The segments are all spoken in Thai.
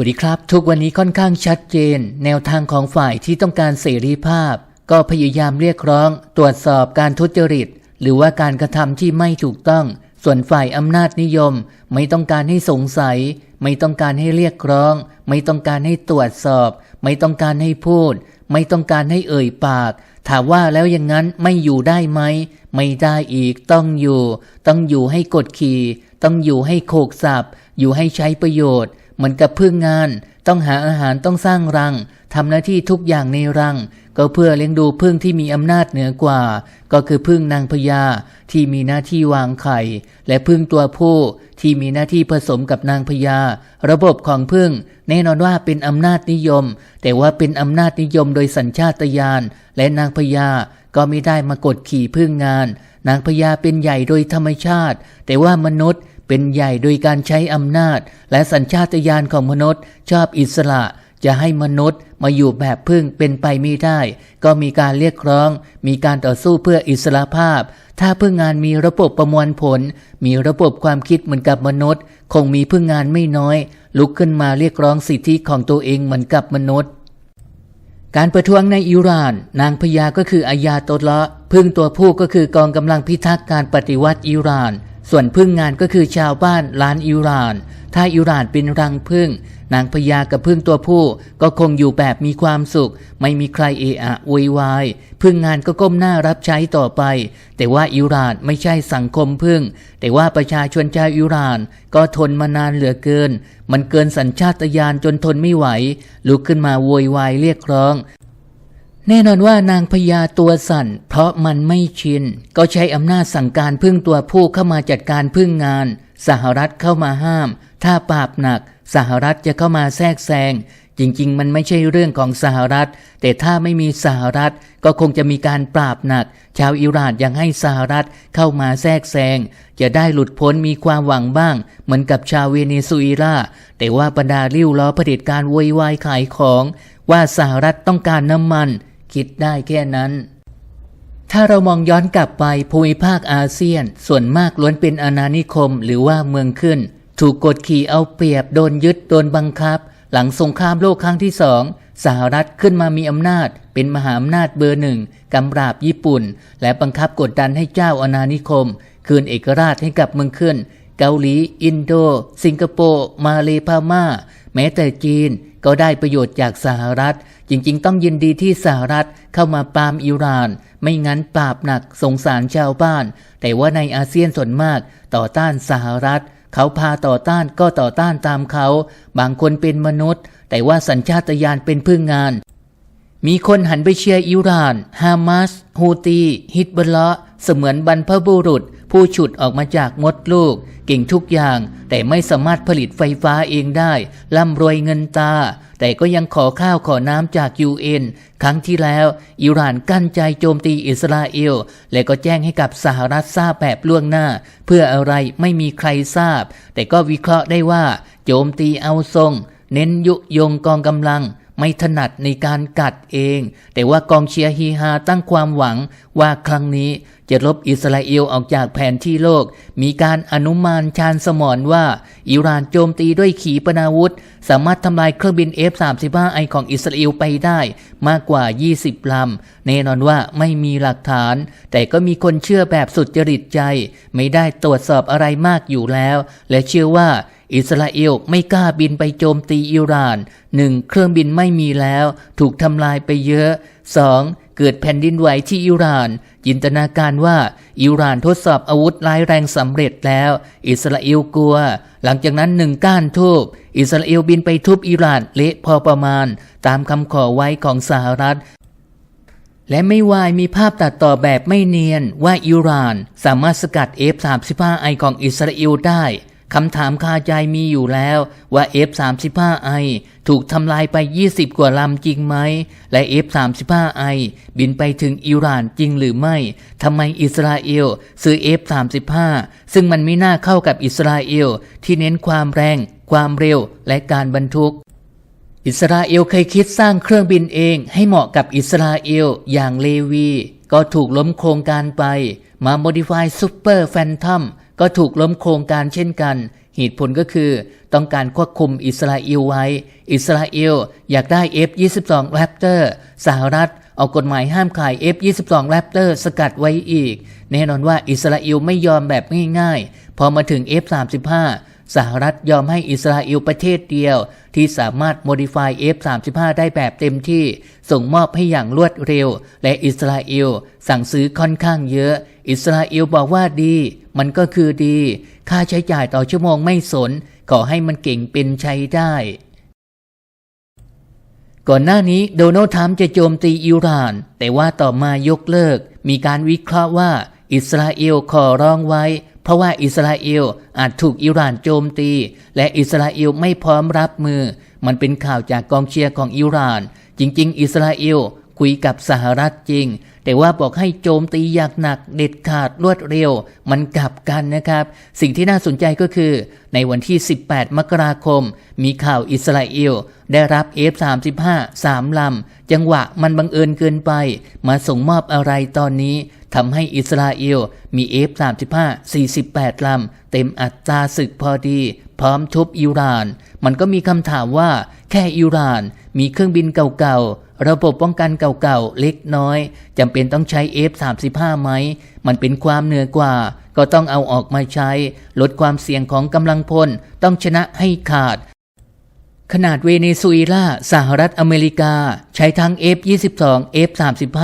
วัสดีครับ ทุกวันนี้ค่อนข้างชัดเจน แนวทางของฝ่ายที่ต้องการเสรีภาพ ก็พยายามเรียกร้อง ตรวจสอบการทุจริต หรือว่าการกระทำที่ไม่ถูกต้อง ส่วนฝ่ายอำนาจนิยม ไม่ต้องการให้สงสัย ไม่ต้องการให้เรียกร้อง ไม่ต้องการให้ตรวจสอบ ไม่ต้องการให้พูด ไม่ต้องการให้เอ่ยปาก ถามว่าแล้วอย่างนั้นไม่อยู่ได้ไหมไม่ได้อีกต้องอยู่ ต้องอยู่ให้กดขี่ ต้องอยู่ให้โขกสับอยู่ให้ใช้ประโยชน์ เหมือนกับพึ่งงาน ต้องหาอาหารต้องสร้างรังทำหน้าที่ทุกอย่างในรัง ก็เพื่อเลี้ยงดูพึ่งที่มีอำนาจเหนือกว่า ก็คือพึ่งนางพญาที่มีหน้าที่วางไข่ และพึ่งตัวผู้ที่มีหน้าที่ผสมกับนางพญาระบบของพึ่ง แน่นอนว่าเป็นอำนาจนิยม แต่ว่าเป็นอำนาจนิยมโดยสัญชาตญาณและนางพญาก็ไม่ได้มากดขี่พึ่งงาน นางพญาเป็นใหญ่โดยธรรมชาติ แต่ว่ามนุษย์ เป็นใหญ่โดยการใช้อำนาจ และสัญชาตญาณของมนุษย์ ชอบอิสระจะให้มนุษย์มาอยู่แบบพึ่งเป็นไปไม่ได้ ก็มีการเรียกร้อง มีการต่อสู้เพื่ออิสระภาพ ถ้าพึ่งงานมีระบบประมวลผล มีระบบความคิดเหมือนกับมนุษย์ คงมีพึ่งงานไม่น้อย ลุกขึ้นมาเรียกร้องสิทธิของตัวเองเหมือนกับมนุษย์ การประท้วงในอิหร่าน นางพญาก็คืออายาโตละพึ่งตัวผู้ก็คือกองกำลังพิทักษ์การปฏิวัติอิหร่าน ส่วนพึ่งงานก็คือชาวบ้านล้านอิหร่าน ถ้าอิหร่านเป็นรังพึ่ง นางพญากับพึ่งตัวผู้ ก็คงอยู่แบบมีความสุข ไม่มีใครเอะอะโวยวายพึ่งงานก็ก้มหน้ารับใช้ต่อไป แต่ว่าอิหร่านไม่ใช่สังคมพึ่ง แต่ว่าประชาชนชาวอิหร่าน ก็ทนมานานเหลือเกิน มันเกินสัญชาตญาณจนทนไม่ไหวลุกขึ้นมาโวยวายเรียกร้อง แน่นอนว่านางพญาตัวสั่น เพราะมันไม่ชิน ก็ใช้อำนาจสั่งการพึ่งตัวผู้เข้ามาจัดการพึ่งงาน สหรัฐเข้ามาห้าม ถ้าปราบหนัก สหรัฐจะเข้ามาแทรกแซงจริง ๆ มันไม่ใช่เรื่องของสหรัฐ แต่ถ้าไม่มีสหรัฐก็คงจะมีการปราบหนัก ชาวอิหร่านยังให้สหรัฐเข้ามาแทรกแซง จะได้หลุดพ้นมีความหวังบ้าง เหมือนกับชาวเวเนซุเอลา แต่ว่าบรรดาริ้วล้อเผด็จการโวยวายขายของ ว่าสหรัฐต้องการน้ำมัน คิดได้แค่นั้น ถ้าเรามองย้อนกลับไปภูมิภาคอาเซียน ส่วนมากล้วนเป็นอาณานิคมหรือว่าเมืองขึ้น ถูกกดขี่เอาเปรียบโดนยึดโดนบังคับ หลังสงครามโลกครั้งที่สองสหรัฐขึ้นมามีอำนาจ เป็นมหาอำนาจเบอร์หนึ่งกำราบญี่ปุ่น และบังคับกดดันให้เจ้าอาณานิคม คืนเอกราชให้กับเมืองขึ้น เกาหลี อินโด สิงคโปร์ มาเลพม่า แม้แต่จีนก็ได้ประโยชน์จากสหรัฐ จริง ๆ ต้องยินดีที่สหรัฐเข้ามาปามอิหร่าน ไม่งั้นปราบหนักสงสารชาวบ้าน แต่ว่าในอาเซียนส่วนมากต่อต้านสหรัฐ เขาพาต่อต้านก็ต่อต้านตามเขา บางคนเป็นมนุษย์ แต่ว่าสัญชาตญาณเป็นพึ่งงาน มีคนหันไปเชียร์อิหร่าน ฮามาส ฮูตี ฮิตบลละเสมือนบรรพบุรุษ ผู้ฉุดออกมาจากมดลูก เก่งทุกอย่าง แต่ไม่สามารถผลิตไฟฟ้าเองได้ร่ำรวยเงินตา แต่ก็ยังขอข้าวขอน้ำจากยูเอ็นครั้งที่แล้วอิหร่านกั้นใจโจมตีอิสราเอล และก็แจ้งให้กับสหรัฐทราบแบบล่วงหน้า เพื่ออะไรไม่มีใครทราบ แต่ก็วิเคราะห์ได้ว่า โจมตีเอาทรง เน้นยุยงกองกำลัง ไม่ถนัดในการกัดเอง แต่ว่ากองเชียร์ฮีฮาตั้งความหวังว่าครั้งนี้จะลบอิสราเอลออกจากแผนที่โลก มีการอนุมานชาญสมรว่า อิหร่านโจมตีด้วยขีปนาวุธ สามารถทำลายเครื่องบิน F-35I ของอิสราเอลไปได้มากกว่า 20 ลำ แน่นอนว่าไม่มีหลักฐาน แต่ก็มีคนเชื่อแบบสุดจริตใจ ไม่ได้ตรวจสอบอะไรมากอยู่แล้ว และเชื่อว่า อิสราเอลไม่กล้าบินไปโจมตีอิหร่านหนึ่งเครื่องบินไม่มีแล้ว ถูกทำลายไปเยอะ 2. เกิดแผ่นดินไหวที่อิหร่าน จินตนาการว่าอิหร่านทดสอบอาวุธร้ายแรงสำเร็จแล้ว อิสราเอลกลัว หลังจากนั้นหนึ่งก้านทูบอิสราเอลบินไปทุบอิหร่านเละพอประมาณ ตามคำขอไว้ของสหรัฐและไม่วายมีภาพตัดต่อแบบไม่เนียนว่าอิหร่าน สามารถสกัด F-35I ของอิสราเอลได้ คำถามคาใจมีอยู่แล้วว่า F-35I ถูกทำลายไป 20 กว่าลำจริงไหม และ F-35I บินไปถึงอิหร่านจริงหรือไม่ ทำไมอิสราเอลซื้อ F-35 ซึ่งมันไม่น่าเข้ากับอิสราเอลที่เน้นความแรง ความเร็ว และการบรรทุกอิสราเอลเคยคิดสร้างเครื่องบินเองให้เหมาะกับอิสราเอลอย่างเลวี ก็ถูกล้มโครงการไป มา Modify Super Phantom ก็ถูกล้มโครงการเช่นกัน เหตุผลก็คือต้องการควบคุมอิสราเอลไว้ อิสราเอลอยากได้ F-22 Raptor สหรัฐเอากฎหมายห้ามขาย F-22 Raptor สกัดไว้อีก แน่นอนว่าอิสราเอลไม่ยอมแบบง่ายๆ พอมาถึง F-35 สหรัฐยอมให้อิสราเอลประเทศเดียว ที่สามารถ modify F-35 ได้แบบเต็มที่ ส่งมอบให้อย่างรวดเร็ว และอิสราเอลสั่งซื้อค่อนข้างเยอะ อิสราเอลบอกว่าดี มันก็คือดี ค่าใช้จ่ายต่อชั่วโมงไม่สน ขอให้มันเก่งเป็นใช้ได้ก่อนหน้านี้โดนัลด์ทรัมป์จะโจมตีอิหร่าน แต่ว่าต่อมายกเลิก มีการวิเคราะห์ว่า อิสราเอลขอร้องไว้ เพราะว่าอิสราเอลอาจถูกอิหร่านโจมตี และอิสราเอลไม่พร้อมรับมือ มันเป็นข่าวจากกองเชียร์ของอิหร่าน จริง ๆ อิสราเอลคุยกับสหรัฐจริง แต่ว่าบอกให้โจมตีอย่างหนักเด็ดขาดรวดเร็ว มันกลับกันนะครับ สิ่งที่น่าสนใจก็คือ ในวันที่ 18 มกราคม มีข่าวอิสราเอลได้รับ F-35 3ลำ จังหวะมันบังเอิญเกินไป มาส่งมอบอะไรตอนนี้ทำให้อิสราเอลมี F-35 48 ลำ เต็มอัตราศึกพอดี พร้อมทุบอิหร่าน มันก็มีคำถามว่า แค่อิหร่าน มีเครื่องบินเก่าๆ ระบบป้องกันเก่าๆ เล็กน้อยจำเป็นต้องใช้ F-35 ไหม มันเป็นความเหนือกว่า ก็ต้องเอาออกมาใช้ ลดความเสี่ยงของกำลังพล ต้องชนะให้ขาดขนาดเวเนซุเอลาสหรัฐอเมริกา ใช้ทั้ง F-22 F-35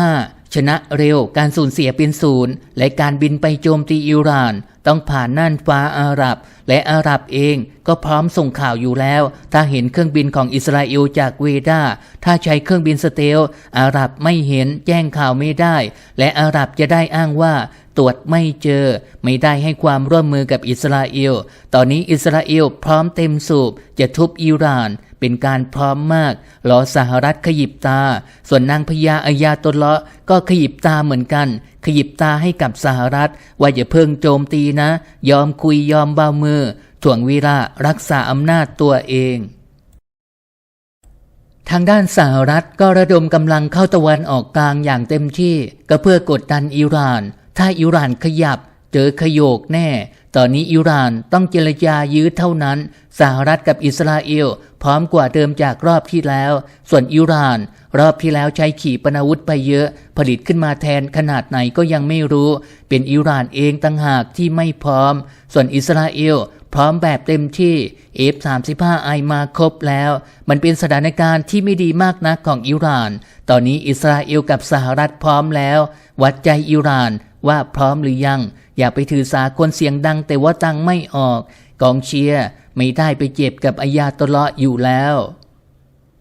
ชนะเร็วการสูญเสียเป็นศูนย์และการบินไปโจมตีอิหร่าน ต้องผ่านน่านฟ้าอาหรับ และอาหรับเองก็พร้อมส่งข่าวอยู่แล้ว ถ้าเห็นเครื่องบินของอิสราเอลจากเวดาถ้าใช้เครื่องบินสเตล อาหรับไม่เห็นแจ้งข่าวไม่ได้ และอาหรับจะได้อ้างว่าตรวจไม่เจอ ไม่ได้ให้ความร่วมมือกับอิสราเอล ตอนนี้อิสราเอลพร้อมเต็มสูบจะทุบอิหร่าน เป็นการพร้อมมากรอสหรัฐขยิบตา ส่วนนางพญาอายาตเลาะก็ขยิบตาเหมือนกัน ขยิบตาให้กับสหรัฐ ว่าอย่าเพิ่งโจมตีนะ ยอมคุยยอมเบามือ ถ่วงเวลารักษาอำนาจตัวเองทางด้านสหรัฐก็ระดมกำลังเข้าตะวันออกกลางอย่างเต็มที่ ก็เพื่อกดดันอิหร่าน ถ้าอิหร่านขยับ เจอขยโยกแน่ ตอนนี้อิหร่านต้องเจรจายื้อเท่านั้น สหรัฐกับอิสราเอล พร้อมกว่าเดิมจากรอบที่แล้ว ส่วนอิหร่าน รอบที่แล้วใช้ขีปนาวุธไปเยอะ ผลิตขึ้นมาแทนขนาดไหนก็ยังไม่รู้ เป็นอิหร่านเองต่างหากที่ไม่พร้อม ส่วนอิสราเอลพร้อมแบบเต็มที่ F-35I มาครบแล้ว มันเป็นสถานการณ์ที่ไม่ดีมากนักของอิหร่าน ตอนนี้อิสราเอลกับสหรัฐพร้อมแล้ว วัดใจอิหร่านว่าพร้อมหรือยัง อย่าไปถือสาคนเสียงดังแต่ว่าตังไม่ออก กองเชียร์ไม่ได้ไปเจ็บกับอายาตเลาะอยู่แล้ว